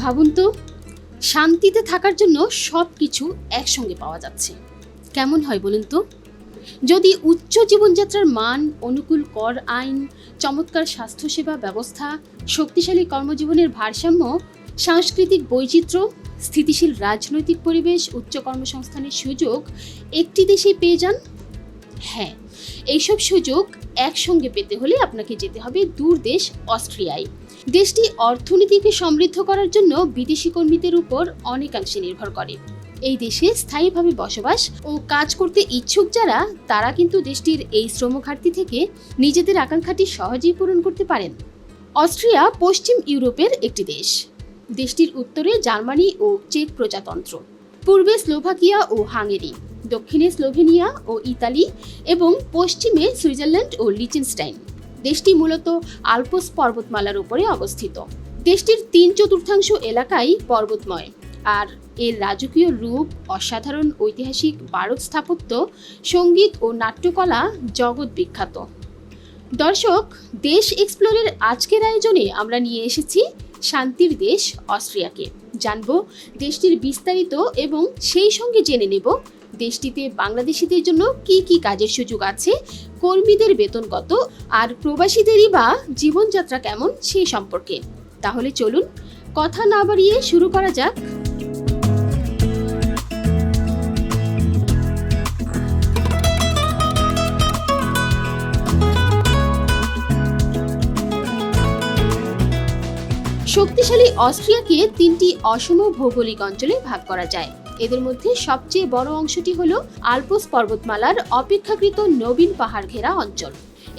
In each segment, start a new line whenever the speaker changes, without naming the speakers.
ভাবুন তো, শান্তিতে থাকার জন্য সব কিছু একসঙ্গে পাওয়া যাচ্ছে। কেমন হয় বলুন তো? যদি উচ্চ জীবনযাত্রার মান, অনুকূল কর আইন, চমৎকার স্বাস্থ্যসেবা ব্যবস্থা, শক্তিশালী কর্মজীবনের ভারসাম্য সাংস্কৃতিক বৈচিত্র্য, স্থিতিশীল রাজনৈতিক পরিবেশ, উচ্চ কর্মসংস্থানের সুযোগ, একটি দেশে পেয়ে যান? হ্যাঁ এইসব সুযোগ একসঙ্গে পেতে হলে আপনাকে যেতে হবে দূর দেশ অস্ট্রিয়ায়। দেশটি অর্থনীতিকে সমৃদ্ধ করার জন্য বিদেশি কর্মীদের উপর অনেকাংশে নির্ভর করে। এই দেশে স্থায়ীভাবে বসবাস ও কাজ করতে ইচ্ছুক যারা, তারা কিন্তু দেশটির এই শ্রম ঘাটতি থেকে নিজেদের আকাঙ্ক্ষাটি সহজেই পূরণ করতে পারেন। অস্ট্রিয়া পশ্চিম ইউরোপের একটি দেশ। দেশটির উত্তরে জার্মানি ও চেক প্রজাতন্ত্র, পূর্বে স্লোভাকিয়া ও হাঙ্গেরি, দক্ষিণে স্লোভেনিয়া ও ইতালি এবং পশ্চিমে সুইজারল্যান্ড ও লিচেনস্টাইন। দেশটি মূলত আলপস পর্বতমালার উপরে অবস্থিত। দেশটির তিন চতুর্থাংশ এলাকাই পর্বতময় আর এর রাজকীয় রূপ, অসাধারণ ঐতিহাসিক বারক স্থাপত্য, সংগীত ও নাট্যকলা জগৎ বিখ্যাত। দর্শক, দেশ এক্সপ্লোরের আজকের আয়োজনে আমরা নিয়ে এসেছি শান্তির দেশ অস্ট্রিয়াকে। জানব দেশটির বিস্তারিত এবং সেই সঙ্গে জেনে নেব দেশটিতে বাংলাদেশিদের জন্য কি কি কাজের সুযোগ আছে, কর্মীদের বেতন কত, আর প্রবাসীদেরই বা জীবনযাত্রা কেমন সেই সম্পর্কে। তাহলে চলুন, কথা না বাড়িয়ে শুরু করা যাক। শক্তিশালী অস্ট্রিয়াকে তিনটি অসম ভৌগোলিক অঞ্চলে ভাগ করা যায়। এদের মধ্যে সবচেয়ে বড় অংশটি হল আলপস পর্বতমালার অপেক্ষাকৃত নবীন পাহাড় ঘেরা অঞ্চল।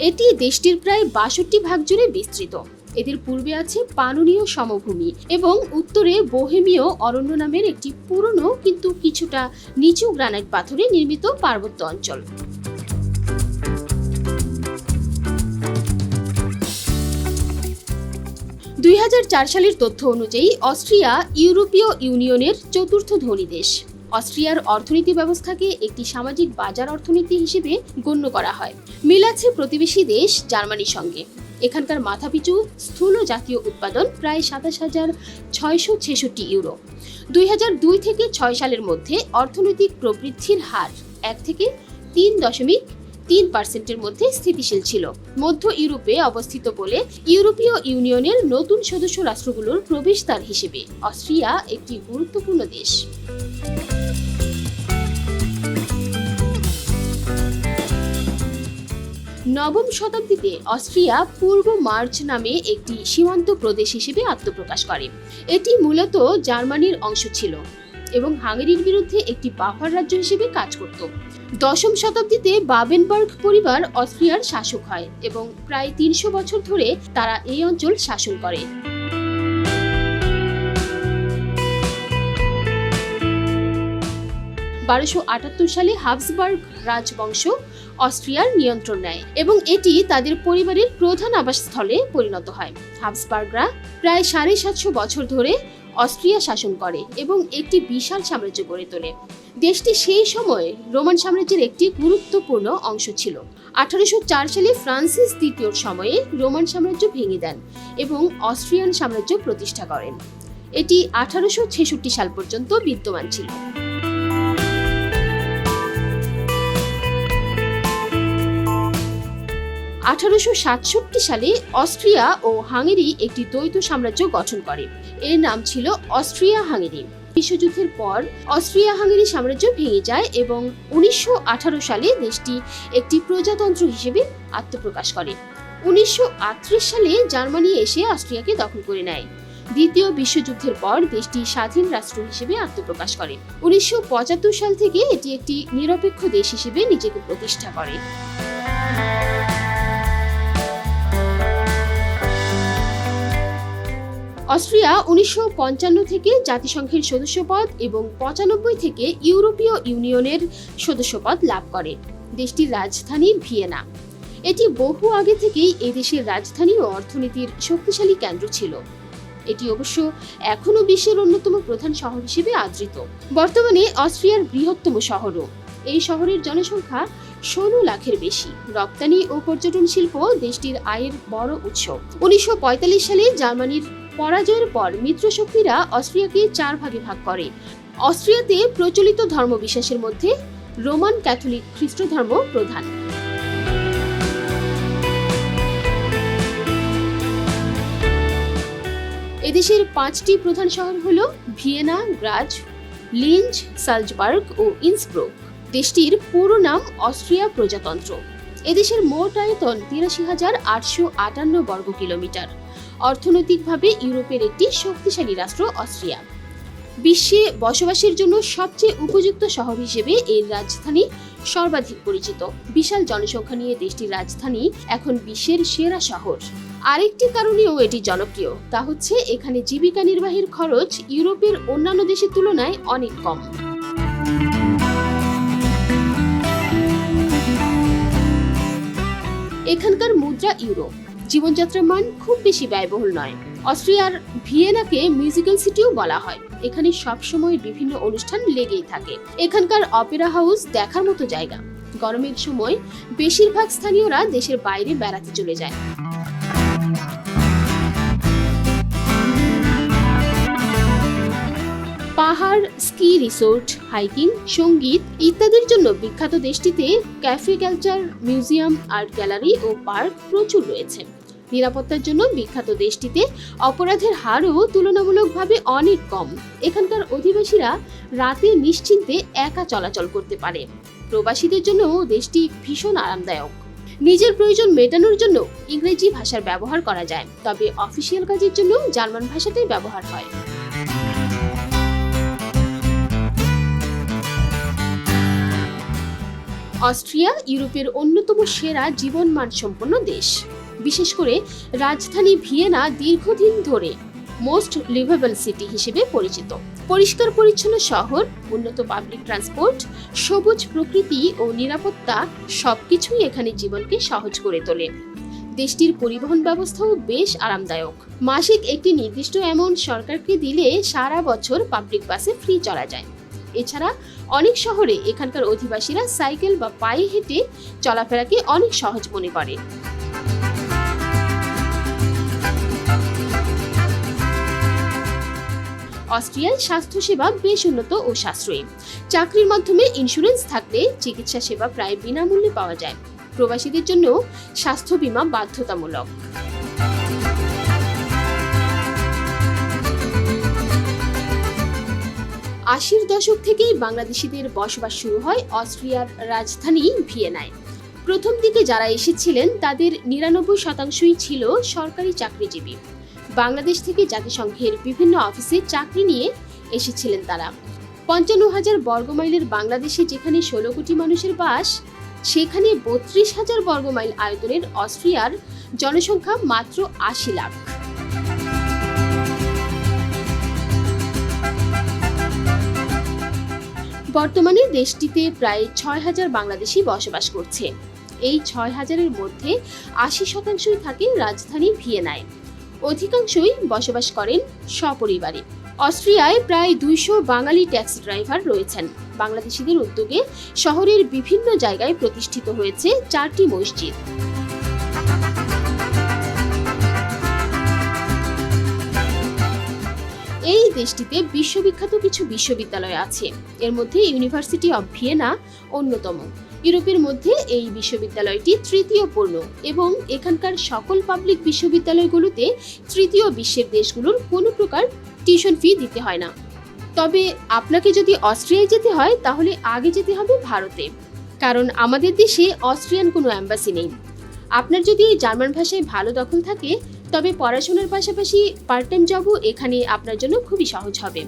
এটি দেশটির প্রায় বাষট্টি ভাগ জুড়ে বিস্তৃত। এদের পূর্বে আছে পাননীয় সমভূমি এবং উত্তরে বোহেমীয় অরণ্য নামের একটি পুরনো কিন্তু কিছুটা নিচু গ্রানাইট পাথরে নির্মিত পার্বত্য অঞ্চল। দুই হাজার চার সালের তথ্য অনুযায়ী অস্ট্রিয়া ইউরোপীয় ইউনিয়নের চতুর্থ ধনী দেশ। অস্ট্রিয়ার অর্থনীতি ব্যবস্থাকে একটি সামাজিক বাজার অর্থনীতি হিসেবে গণ্য করা হয়। মিল আছে প্রতিবেশী দেশ জার্মানির সঙ্গে। এখানকার মাথাপিছু স্থূল জাতীয় উৎপাদন প্রায় সাতাশ হাজার ছয়শো ছেষট্টি ইউরো। দুই হাজার দুই থেকে ছয় সালের মধ্যে অর্থনৈতিক প্রবৃদ্ধির হার এক থেকে তিন দশমিক তিন পার্সেন্টের মধ্যে স্থিতিশীল ছিল। মধ্য ইউরোপে অবস্থিত বলে ইউরোপীয় ইউনিয়নের নতুন সদস্য রাষ্ট্রগুলোর প্রবেশদ্বার হিসেবে অস্ট্রিয়া একটি গুরুত্বপূর্ণ দেশ। নবম শতাব্দীতে অস্ট্রিয়া পূর্ব মার্চ নামে একটি সীমান্ত প্রদেশ হিসেবে আত্মপ্রকাশ করে। এটি মূলত জার্মানির অংশ ছিল এবং হাঙ্গেরির বিরুদ্ধে একটি বাফার রাজ্য হিসেবে কাজ করত। দশম শতাব্দীতে বাবেনবার্গ পরিবার অস্ট্রিয়ার শাসক হয় এবং প্রায় তিনশো বছর ধরে তারা এই অঞ্চল শাসন করে। বারোশো আটাত্তর সালে হাবসবার্গ রাজবংশ অস্ট্রিয়ার নিয়ন্ত্রণ নেয় এবং এটি তাদের পরিবারের প্রধান আবাসস্থলে পরিণত হয়। হাবসবার্গরা প্রায় সাড়ে সাতশো বছর ধরে অস্ট্রিয়া শাসন করে এবং একটি বিশাল সাম্রাজ্য গড়ে তোলে। দেশটি সেই সময়ে রোমান সাম্রাজ্যের একটি গুরুত্বপূর্ণ অংশ ছিল। আঠারোশো চার সালে ফ্রান্সিস দ্বিতীয়র সময়ে রোমান সাম্রাজ্য ভেঙে দেন এবং অস্ট্রিয়ান সাম্রাজ্য প্রতিষ্ঠা করেন। এটি আঠারোশো ছেষট্টি সাল পর্যন্ত বিদ্যমান ছিল। আঠারোশো সাতষট্টি সালে অস্ট্রিয়া ও হাঙ্গেরি একটি দ্বৈত সাম্রাজ্য গঠন করে। এর নাম ছিল অস্ট্রিয়া হাঙ্গেরি বিশ্বযুদ্ধের পর অস্ট্রিয়া হাঙ্গেরি সাম্রাজ্য ভেঙে যায় এবং উনিশশো আঠারো সালে দেশটি একটি প্রজাতন্ত্র হিসেবে আত্মপ্রকাশ করে। উনিশশো আটত্রিশ সালে জার্মানি এসে অস্ট্রিয়াকে দখল করে নেয়। দ্বিতীয় বিশ্বযুদ্ধের পর দেশটি স্বাধীন রাষ্ট্র হিসেবে আত্মপ্রকাশ করে। উনিশশো পঁচাত্তর সাল থেকে এটি একটি নিরপেক্ষ দেশ হিসেবে নিজেকে প্রতিষ্ঠা করে। অস্ট্রিয়া উনিশশো পঞ্চান্ন থেকে জাতিসংঘের সদস্যপদ এবং পঁচানব্বই থেকে ইউরোপীয় ইউনিয়নের সদস্যপদ লাভ করে। দেশটির রাজধানী ভিয়েনা। এটি বহু আগে থেকেই এই দেশের রাজধানী ও অর্থনীতির শক্তিশালী কেন্দ্র ছিল। এটি অবশ্য এখনও বিশ্বের অন্যতম প্রধান শহর হিসেবে আদৃত। বর্তমানে অস্ট্রিয়ার বৃহত্তম শহরও। এই শহরের জনসংখ্যা ষোলো লাখের বেশি। রপ্তানি ও পর্যটন শিল্প দেশটির আয়ের বড় উৎস। উনিশশো পঁয়তাল্লিশ সালে জার্মানির পরাজয়ের পর মিত্রশক্তিরা অস্ট্রিয়াকে চার ভাগে ভাগ করে। অস্ট্রিয়াতে প্রচলিত ধর্মবিশ্বাসের মধ্যে রোমান ক্যাথলিক খ্রিস্ট ধর্ম প্রধান। এদেশের পাঁচটি প্রধান শহর হল ভিয়েনা, গ্রাজ, লিঞ্জ, সালজবার্গ ও ইন্সব্রুক। দেশটির পুরো নাম অস্ট্রিয়া প্রজাতন্ত্র। এদেশের মোট আয়তন তিরাশি হাজার আটশো আটান্ন বর্গ কিলোমিটার অর্থনৈতিকভাবে ইউরোপের একটি শক্তিশালী রাষ্ট্র অস্ট্রিয়া। বিশ্বে বসবাসের জন্য সবচেয়ে উপযুক্ত শহর হিসেবে এর রাজধানী সর্বাধিক পরিচিত। বিশাল জনসংখ্যা নিয়ে দেশটির রাজধানী এখন বিশ্বের সেরা শহর। আরেকটি কারণেও এটি জনপ্রিয়, তা হচ্ছে এখানে জীবিকা নির্বাহের খরচ ইউরোপের অন্যান্য দেশের তুলনায় অনেক কম। এখানকার মুদ্রা ইউরো জীবনযাত্রার মান খুব বেশি ব্যয়বহুল নয়। অস্ট্রিয়ার ভিয়েনাকে মিউজিক্যাল সিটিও বলা হয়। এখানে সবসময় বিভিন্ন অনুষ্ঠান লেগেই থাকে। এখানকার অপেরা হাউস দেখার মতো জায়গা। গরমের সময় বেশিরভাগ স্থানীয়রা দেশের বাইরে বেড়াতে চলে যায়। পাহাড়, স্কি রিসোর্ট, হাইকিং, সংগীত ইত্যাদির জন্য বিখ্যাত দেশটিতে cafe culture museum, art gallery ও পার্ক প্রচুর রয়েছে। নিরাপত্তার জন্য বিখ্যাত দেশটিতে অপরাধের হারও তুলনামূলকভাবে অনেক কম। এখানকার অধিবাসীরা রাতে নিশ্চিন্তে একা চলাচল করতে পারে। প্রবাসীদের জন্য দেশটি ভীষণ আরামদায়ক। নিজের প্রয়োজন মেটানোর জন্য ইংরেজি ভাষার ব্যবহার করা যায়, তবে অফিসিয়াল কাজের জন্য জার্মান ভাষাটাই ব্যবহার হয়। অস্ট্রিয়া, ইউরোপের অন্যতম সেরা জীবনমান সম্পন্ন দেশ। বিশেষ করে রাজধানী ভিয়েনা দীর্ঘদিন ধরে মোস্ট লিভেবল সিটি হিসেবে পরিচিত। পরিষ্কার পরিচ্ছন্ন শহর, উন্নত পাবলিক ট্রান্সপোর্ট, সবুজ প্রকৃতি ও নিরাপত্তা সবকিছুই এখানে জীবনকে সহজ করে তোলে। দেশটির পরিবহন ব্যবস্থাও বেশ আরামদায়ক। মাসিক একটি নির্দিষ্ট অ্যামাউন্ট সরকারকে দিলে সারা বছর পাবলিক বাসে ফ্রি চলা যায়। এছাড়া অনেক শহরে এখানকার অধিবাসীরা সাইকেল বা পায়ে হেঁটে চলাফেরাকে অনেক সহজ মনে করে। অস্ট্রিয়ায় স্বাস্থ্যসেবা বেশ উন্নত ও সাশ্রয়ী। চাকরির মাধ্যমে ইন্স্যুরেন্স থাকলে চিকিৎসা সেবা প্রায় বিনামূল্যে পাওয়া যায়। প্রবাসীদের জন্য স্বাস্থ্য বীমা বাধ্যতামূলক। আশির দশক থেকেই বাংলাদেশিদের বসবাস শুরু হয় অস্ট্রিয়ার রাজধানী ভিয়েনায়। প্রথম দিকে যারা এসেছিলেন, তাদের নিরানব্বই শতাংশই ছিল সরকারি চাকরিজীবী। বাংলাদেশ থেকে জাতিসংঘের বিভিন্ন অফিসে চাকরি নিয়ে এসেছিলেন তারা। পঞ্চান্ন হাজার বর্গমাইলের বাংলাদেশে যেখানে ষোলো কোটি মানুষের বাস, সেখানে বত্রিশ হাজার বর্গমাইল আয়তনের অস্ট্রিয়ার জনসংখ্যা মাত্র আশি লাখ। বর্তমানে দেশটিতে প্রায় ছয় হাজার বাংলাদেশি বসবাস করছে। এই ছয় হাজারের মধ্যে আশি শতাংশই থাকে রাজধানী ভিয়েনায়। অধিকাংশই বসবাস করেন সপরিবারে। অস্ট্রিয়ায় প্রায় দুইশো বাঙালি ট্যাক্সি ড্রাইভার রয়েছেন। বাংলাদেশিদের উদ্যোগে শহরের বিভিন্ন জায়গায় প্রতিষ্ঠিত হয়েছে চারটি মসজিদ। এই দেশটিতে বিশ্ববিখ্যাত কিছু বিশ্ববিদ্যালয় আছে। এর মধ্যে ইউনিভার্সিটি অব ভিয়েনা অন্যতম। ইউরোপের মধ্যে এই বিশ্ববিদ্যালয়টি তৃতীয় পূর্ণ এবং এখানকার সকল পাবলিক বিশ্ববিদ্যালয়গুলোতে তৃতীয় বিশ্বের দেশগুলোর কোনো প্রকার টিউশন ফি দিতে হয় না। তবে আপনাকে যদি অস্ট্রিয়ায় যেতে হয়, তাহলে আগে যেতে হবে ভারতে। কারণ আমাদের দেশে অস্ট্রিয়ান কোনো অ্যাম্বাসি নেই। আপনার যদি জার্মান ভাষায় ভালো দখল থাকে তবে পড়াশোনার পাশাপাশি পার্ট টাইম জবও এখানে আপনার জন্য খুবই সহজ হবে।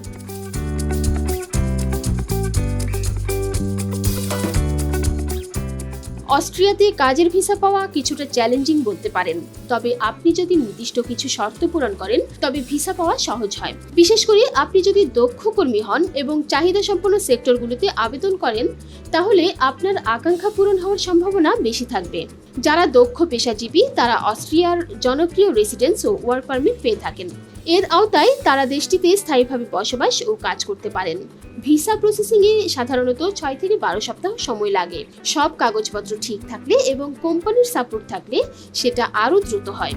অস্ট্রিয়াতে কাজের ভিসা পাওয়া কিছুটা চ্যালেঞ্জিং বলতে পারেন। তবে আপনি যদি নির্দিষ্ট কিছু শর্ত পূরণ করেন, তবে ভিসা পাওয়া সহজ হয়। বিশেষ করে আপনি যদি দক্ষ কর্মী হন এবং চাহিদা সম্পন্ন সেক্টরগুলোতে আবেদন করেন, তাহলে আপনার আকাঙ্ক্ষা পূরণ হওয়ার সম্ভাবনা বেশি থাকবে। যারা দক্ষ পেশাজীবী, তারা অস্ট্রিয়ার জনপ্রিয় রেসিডেন্স ও ওয়ার্ক পারমিট পেয়ে থাকেন। এর আওতায় তারা দেশটিতে স্থায়ীভাবে বসবাস ও কাজ করতে পারেন। ভিসা প্রসেসিংয়ে সাধারণত ছয় থেকে বারো সপ্তাহ সময় লাগে। সব কাগজপত্র ঠিক থাকলে এবং কোম্পানির সাপোর্ট থাকলে সেটা আরও দ্রুত হয়।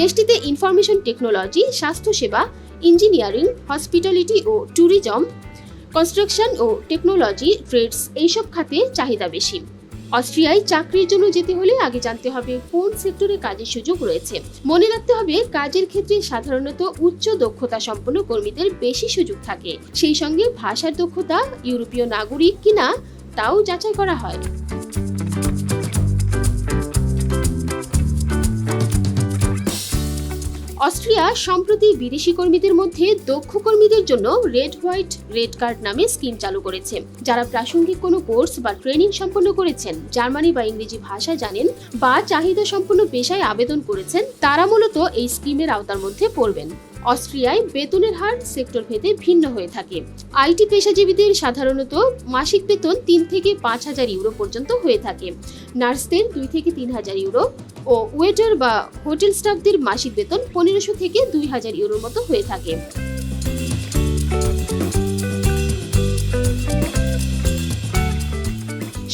দেশটিতে ইনফরমেশন টেকনোলজি স্বাস্থ্যসেবা ইঞ্জিনিয়ারিং হসপিটালিটি ও ট্যুরিজম কনস্ট্রাকশন ও টেকনোলজি ট্রেডস এইসব খাতে চাহিদা বেশি। অস্ট্রিয়ায় চাকরির জন্য যেতে হলে আগে জানতে হবে কোন সেক্টরে কাজের সুযোগ রয়েছে। মনে রাখতে হবে কাজের ক্ষেত্রে সাধারণত উচ্চ দক্ষতা সম্পন্ন কর্মীদের বেশি সুযোগ থাকে। সেই সঙ্গে ভাষার দক্ষতা, ইউরোপীয় নাগরিক কিনা, তাও যাচাই করা হয়। অস্ট্রিয়া সম্প্রতি বিদেশি কর্মীদের মধ্যে দক্ষ কর্মীদের জন্য রেড হোয়াইট রেড কার্ড নামে স্কিম চালু করেছে। যারা প্রাসঙ্গিক কোনো কোর্স বা ট্রেনিং সম্পন্ন করেছেন, জার্মানি বা ইংরেজি ভাষা জানেন বা চাহিদা সম্পন্ন পেশায় আবেদন করেছেন, তারা মূলত এই স্কিমের আওতার মধ্যে পড়বেন। অস্ট্রিয়ায় বেতনের হার সেক্টর ভেদে ভিন্ন হয়ে থাকে। আইটি পেশাজীবীদের সাধারণত মাসিক বেতন তিন থেকে পাঁচ হাজার ইউরো পর্যন্ত হয়ে থাকে। নার্সদের দুই থেকে তিন হাজার ইউরো ও ওয়েটার বা হোটেল স্টাফদের মাসিক বেতন পনেরোশো থেকে দুই হাজার ইউরোর মতো হয়ে থাকে।